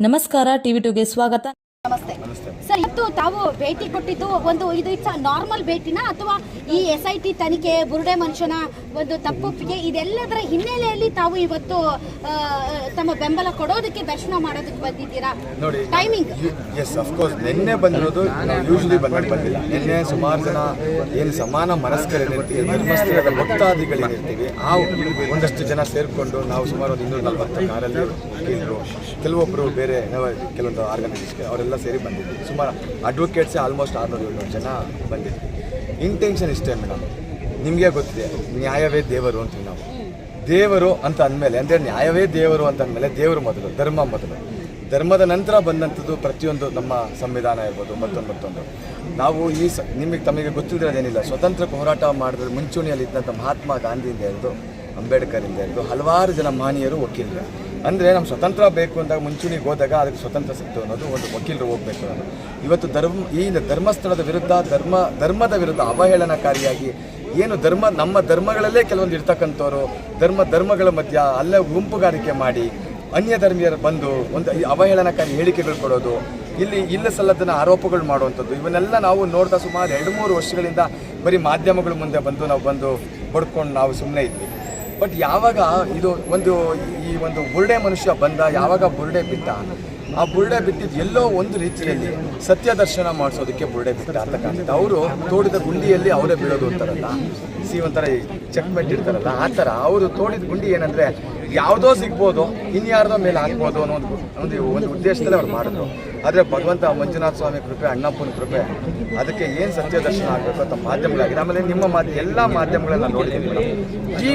ನಮಸ್ಕಾರ ಟಿವಿ ಟುಗೆ ಸ್ವಾಗತ. ನಮಸ್ತೆ. ಸರ್ ಇವತ್ತು ತಾವು ಭೇಟಿ ಕೊಟ್ಟಿದ್ದು ಒಂದು ಇದು ಇಟ್ಸ್ ನಾರ್ಮಲ್ ಭೇಟಿನ ಅಥವಾ ಈ ಎಸ್ ಐ ಟಿ ತನಿಖೆ ಬುರುಡೆ ಮನುಷ್ಯನ ಒಂದು ತಪ್ಪೊಪ್ಪಿಗೆ ಇದೆಲ್ಲದರ ಹಿನ್ನೆಲೆಯಲ್ಲಿ ತಾವು ಇವತ್ತು ತಮ್ಮ ಬೆಂಬಲ ಕೊಡೋದಕ್ಕೆ ದರ್ಶನ ಮಾಡೋದಕ್ಕೆ ಬಂದಿದ್ದೀರಾ? ನೋಡಿ ಟೈಮಿಂಗ್ ಎಸ್ ಅಫ್ಕೋರ್ಸ್ ನಿನ್ನೆ ಬಂದಿರೋದು ಯೂಶಲಿ ಬಂದಿಲ್ಲ. ನಿನ್ನೆ ಸುಮಾರು ಜನ ಏನು ಸಮಾನ ಮನಸ್ಕರೇನಿರ್ತೀವಿ ಧರ್ಮಸ್ಥಳದ ಭಕ್ತಾದಿಗಳೇನಿರ್ತೀವಿ ಆ ಒಂದಷ್ಟು ಜನ ಸೇರಿಕೊಂಡು ನಾವು ಸುಮಾರು ಒಂದು ಇನ್ನೂರ ನಲ್ವತ್ತು ಕಾರಲ್ಲಿ ಕೆಲವೊಬ್ಬರು ಬೇರೆ ಕೆಲವೊಂದು ಆರ್ಗನೈಸೇಷನ್ ಅವರೆಲ್ಲ ಸೇರಿ ಬಂದಿದ್ವಿ. ಸುಮಾರು ಅಡ್ವೊಕೇಟ್ಸೇ ಆಲ್ಮೋಸ್ಟ್ ಆರುನೂರು ಏಳ್ನೂರು ಜನ ಬಂದಿದ್ವಿ. ಇಂಟೆನ್ಷನ್ ಇಷ್ಟೇ ಮೇಡಮ್ ನಿಮಗೆ ಗೊತ್ತಿದೆ, ನ್ಯಾಯವೇ ದೇವರು ಅಂತೀವಿ ನಾವು. ದೇವರು ಅಂತ ಅಂದಮೇಲೆ, ಅಂದರೆ ನ್ಯಾಯವೇ ದೇವರು ಅಂತ ಅಂದಮೇಲೆ ದೇವರು ಮೊದಲು, ಧರ್ಮ ಮೊದಲು. ಧರ್ಮದ ನಂತರ ಬಂದಂಥದ್ದು ಪ್ರತಿಯೊಂದು ನಮ್ಮ ಸಂವಿಧಾನ ಇರ್ಬೋದು, ಮತ್ತೊಂದು ಮತ್ತೊಂದು. ನಾವು ಈ ಸ, ನಿಮಗೆ, ತಮಗೆ ಗೊತ್ತಿರೋದೇನಿಲ್ಲ. ಸ್ವತಂತ್ರ ಹೋರಾಟ ಮಾಡಿದ್ರೆ ಮುಂಚೂಣಿಯಲ್ಲಿ ಇದ್ದಂಥ ಮಹಾತ್ಮ ಗಾಂಧಿಯಿಂದ ಹಿಡಿದು ಅಂಬೇಡ್ಕರಿಂದ ಹಿಡಿದು ಹಲವಾರು ಜನ ಮಾನೀಯರು ವಕೀಲರು. ಅಂದರೆ ನಮ್ಮ ಸ್ವತಂತ್ರ ಬೇಕು ಅಂದಾಗ ಮುಂಚೂಣಿಗೆ ಹೋದಾಗ ಅದಕ್ಕೆ ಸ್ವತಂತ್ರ ಸಿಕ್ತು ಅನ್ನೋದು ಒಂದು ವಕೀಲರು ಹೋಗಬೇಕು ಅನ್ನೋದು. ಇವತ್ತು ಧರ್ಮ, ಈ ಧರ್ಮಸ್ಥಳದ ವಿರುದ್ಧ, ಧರ್ಮ, ಧರ್ಮದ ವಿರುದ್ಧ ಅವಹೇಳನಕಾರಿಯಾಗಿ ಏನು ಧರ್ಮ, ನಮ್ಮ ಧರ್ಮಗಳಲ್ಲೇ ಕೆಲವೊಂದು ಇರ್ತಕ್ಕಂಥವ್ರು ಧರ್ಮ, ಧರ್ಮಗಳ ಮಧ್ಯ ಅಲ್ಲೇ ಗುಂಪುಗಾರಿಕೆ ಮಾಡಿ ಅನ್ಯ ಧರ್ಮೀಯರು ಬಂದು ಒಂದು ಅವಹೇಳನಕಾರಿ ಹೇಳಿಕೆಗಳು ಕೊಡೋದು, ಇಲ್ಲಿ ಇಲ್ಲ ಸಲ್ಲದನ್ನ ಆರೋಪಗಳು ಮಾಡುವಂಥದ್ದು, ಇವನ್ನೆಲ್ಲ ನಾವು ನೋಡ್ತಾ ಸುಮಾರು ಎರಡು ಮೂರು ವರ್ಷಗಳಿಂದ ಬರೀ ಮಾಧ್ಯಮಗಳ ಮುಂದೆ ಬಂದು ನಾವು ಬಂದು ಬಡ್ಕೊಂಡು ನಾವು ಸುಮ್ಮನೆ ಇದ್ವಿ. ಬಟ್ ಯಾವಾಗ ಇದು ಒಂದು ಈ ಒಂದು ಬುರುಡೆ ಮನುಷ್ಯ ಬಂದ, ಯಾವಾಗ ಬುರುಡೆ ಬಿಟ್ಟ, ಆ ಬುರುಡೆ ಬಿಟ್ಟಿದ್ದು ಎಲ್ಲೋ ಒಂದು ರೀತಿಯಲ್ಲಿ ಸತ್ಯ ದರ್ಶನ ಮಾಡಿಸೋದಕ್ಕೆ ಬುರುಡೆ ಬಿಟ್ಟ ಅಂತ ಕಾಣ್ತದೆ. ಅವರು ತೋಡಿದ ಗುಂಡಿಯಲ್ಲಿ ಅವರೇ ಬೀಳೋದು ಅಂತಾರಲ್ಲ ಸಿ ಒಂಥರ ಚೆಕ್ ಇರ್ತಾರಲ್ಲ ಆ ಥರ. ಅವರು ತೋಡಿದ ಗುಂಡಿ ಏನಂದರೆ ಯಾವುದೋ ಸಿಗ್ಬೋದು, ಇನ್ಯಾರ್ದೋ ಮೇಲೆ ಆಗ್ಬೋದು ಅನ್ನೋ ಒಂದು ಒಂದು ಉದ್ದೇಶದಲ್ಲಿ ಅವ್ರು ಮಾಡಿದ್ರು. ಆದರೆ ಭಗವಂತ ಮಂಜುನಾಥ ಸ್ವಾಮಿ ಕೃಪೆ, ಅಣ್ಣಪ್ಪನ ಕೃಪೆ, ಅದಕ್ಕೆ ಏನು ಸತ್ಯ ದರ್ಶನ ಆಗಬೇಕು ಅಂತ ಮಾಧ್ಯಮಗಳಾಗಿದೆ. ಆಮೇಲೆ ನಿಮ್ಮ ಮಾಧ್ಯ ಎಲ್ಲ ಮಾಧ್ಯಮಗಳನ್ನ ನೋಡಿದ್ದೀನಿ ಈ